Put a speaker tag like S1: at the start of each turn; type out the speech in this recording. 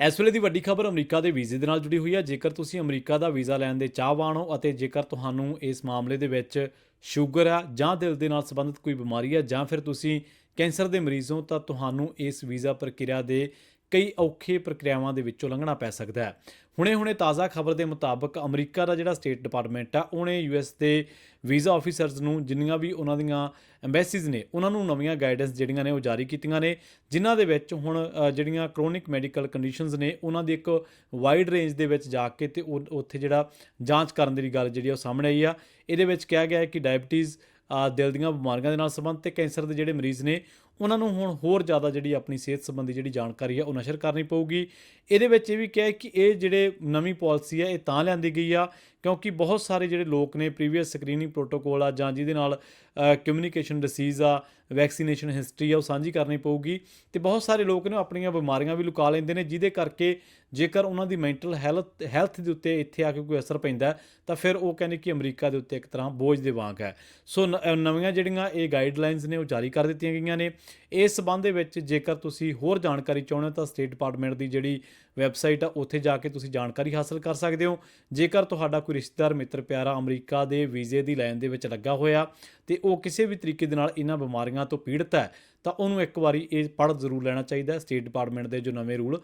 S1: ਇਸ ਵੇਲੇ ਦੀ ਵੱਡੀ ਖਬਰ ਅਮਰੀਕਾ ਦੇ ਵੀਜ਼ੇ ਦੇ ਨਾਲ ਜੁੜੀ ਹੋਈ ਹੈ। ਜੇਕਰ ਤੁਸੀਂ ਅਮਰੀਕਾ ਦਾ ਵੀਜ਼ਾ ਲੈਣ ਦੇ ਚਾਹਵਾਨ ਹੋ ਅਤੇ ਜੇਕਰ ਤੁਹਾਨੂੰ ਇਸ ਮਾਮਲੇ ਦੇ ਵਿੱਚ ਸ਼ੂਗਰ ਆ ਜਾਂ ਦਿਲ ਦੇ ਨਾਲ ਸੰਬੰਧਿਤ ਕੋਈ ਬਿਮਾਰੀ ਹੈ ਜਾਂ ਫਿਰ ਤੁਸੀਂ ਕੈਂਸਰ ਦੇ ਮਰੀਜ਼ ਹੋ, ਤਾਂ ਤੁਹਾਨੂੰ ਇਸ ਵੀਜ਼ਾ ਪ੍ਰਕਿਰਿਆ ਦੇ ਕਈ ਔਖੇ ਪ੍ਰਕਿਰਿਆਵਾਂ ਦੇ ਵਿੱਚੋਂ ਲੰਘਣਾ ਪੈ ਸਕਦਾ ਹੈ। ਹੁਣੇ-ਹੁਣੇ ਤਾਜ਼ਾ ਖਬਰ ਦੇ ਮੁਤਾਬਕ ਅਮਰੀਕਾ ਦਾ ਜਿਹੜਾ ਸਟੇਟ ਡਿਪਾਰਟਮੈਂਟ ਆ, ਉਹਨੇ ਯੂਐਸ ਦੇ ਵੀਜ਼ਾ ਆਫੀਸਰਸ ਨੂੰ ਜਿੰਨੀਆਂ ਵੀ ਉਹਨਾਂ ਦੀਆਂ ਐਮਬੈਸੀਜ਼ ਨੇ, ਉਹਨਾਂ ਨੂੰ ਨਵੀਆਂ ਗਾਈਡੈਂਸ ਜਿਹੜੀਆਂ ਨੇ ਉਹ ਜਾਰੀ ਕੀਤੀਆਂ ਨੇ, ਜਿਨ੍ਹਾਂ ਦੇ ਵਿੱਚ ਹੁਣ ਜਿਹੜੀਆਂ ਕ੍ਰੋਨਿਕ ਮੈਡੀਕਲ ਕੰਡੀਸ਼ਨਸ ਨੇ, ਉਹਨਾਂ ਦੀ ਇੱਕ ਵਾਈਡ ਰੇਂਜ ਦੇ ਵਿੱਚ ਜਾ ਕੇ ਤੇ ਉੱਥੇ ਜਿਹੜਾ ਜਾਂਚ ਕਰਨ ਦੀ ਗੱਲ ਜਿਹੜੀ ਆ ਉਹ ਸਾਹਮਣੇ ਆਈ ਆ। ਇਹਦੇ ਵਿੱਚ ਕਿਹਾ ਗਿਆ ਹੈ ਕਿ ਡਾਇਬੀਟੀਜ਼ ਦਿਲ ਦੀਆਂ ਬਿਮਾਰੀਆਂ ਦੇ ਨਾਲ ਸੰਬੰਧ ਤੇ ਕੈਂਸਰ ਦੇ ਜਿਹੜੇ ਮਰੀਜ਼ ਨੇ, ਉਹਨਾਂ ਨੂੰ ਹੁਣ ਹੋਰ ਜ਼ਿਆਦਾ ਜਿਹੜੀ ਆਪਣੀ ਸਿਹਤ ਸੰਬੰਧੀ ਜਿਹੜੀ ਜਾਣਕਾਰੀ ਆ ਉਹ ਨਸ਼ਰ ਕਰਨੀ ਪਊਗੀ। ਇਹਦੇ ਵਿੱਚ ਇਹ ਵੀ ਕਿਹਾ ਕਿ ਇਹ ਜਿਹੜੇ ਨਵੀਂ ਪਾਲਿਸੀ ਹੈ, ਇਹ ਤਾਂ ਲਿਆਂਦੀ ਗਈ ਆ, ਕਿਉਂਕਿ ਬਹੁਤ ਸਾਰੇ ਜਿਹੜੇ ਲੋਕ ਨੇ ਪ੍ਰੀਵੀਅਸ ਸਕਰੀਨਿੰਗ ਪ੍ਰੋਟੋਕੋਲ ਆ, ਜਾਂ ਜਿਹਦੇ ਨਾਲ ਕਮਿਊਨੀਕੇਸ਼ਨ ਡਿਸੀਜ਼ ਆ ਵੈਕਸੀਨੇਸ਼ਨ ਹਿਸਟਰੀ ਆ, ਉਹ ਸਾਂਝੀ ਕਰਨੀ ਪਊਗੀ। ਤੇ ਬਹੁਤ ਸਾਰੇ ਲੋਕ ਨੇ ਉਹ ਆਪਣੀਆਂ ਬਿਮਾਰੀਆਂ ਵੀ ਲੁਕਾ ਲੈਂਦੇ ਨੇ, ਜਿਹਦੇ ਕਰਕੇ ਜੇਕਰ ਉਹਨਾਂ ਦੀ ਮੈਂਟਲ ਹੈਲਥ ਹੈਲਥ ਦੇ ਉੱਤੇ ਇੱਥੇ ਆ ਕੇ ਕੋਈ ਅਸਰ ਪੈਂਦਾ ਤਾਂ ਫਿਰ ਉਹ ਕਹਿੰਦੇ ਕਿ ਅਮਰੀਕਾ ਦੇ ਉੱਤੇ ਇੱਕ ਤਰ੍ਹਾਂ ਬੋਝ ਦੇ ਵਾਂਗ ਹੈ। ਸੋ ਨ- ਨਵੀਆਂ ਜਿਹੜੀਆਂ ਇਹ ਗਾਈਡਲਾਈਨਸ ਨੇ ਉਹ ਜਾਰੀ ਕਰ ਦਿੱਤੀਆਂ ਗਈਆਂ ਨੇ। ਇਸ ਸਬੰਧ ਦੇ ਵਿੱਚ ਜੇਕਰ ਤੁਸੀਂ ਹੋਰ ਜਾਣਕਾਰੀ ਚਾਹੁੰਦੇ ਹੋ ਤਾਂ ਸਟੇਟ ਡਿਪਾਰਟਮੈਂਟ ਦੀ ਜਿਹੜੀ ਵੈਬਸਾਈਟ ਆ, ਉੱਥੇ ਜਾ ਕੇ ਤੁਸੀਂ ਜਾਣਕਾਰੀ ਹਾਸਲ ਕਰ ਸਕਦੇ ਹੋ। ਜੇਕਰ ਤੁਹਾਡਾ ਕੋਈ ਰਿਸ਼ਤੇਦਾਰ, ਮਿੱਤਰ, ਪਿਆਰਾ ਅਮਰੀਕਾ ਦੇ ਵੀਜ਼ੇ ਦੀ ਲਾਈਨ ਦੇ ਵਿੱਚ ਲੱਗਾ ਹੋਇਆ ਤੇ ਉਹ ਕਿਸੇ ਵੀ ਤਰੀਕੇ ਦੇ ਨਾਲ ਇਹਨਾਂ ਬਿਮਾਰੀਆਂ ਤੋਂ ਪੀੜਤ ਹੈ, ਤਾਂ ਉਹਨੂੰ ਇੱਕ ਵਾਰੀ ਇਹ ਪੜ੍ਹ ਜ਼ਰੂਰ ਲੈਣਾ ਚਾਹੀਦਾ ਹੈ। ਸਟੇਟ ਡਿਪਾਰਟਮੈਂਟ ਦੇ ਜੋ ਨਵੇਂ ਰੂਲ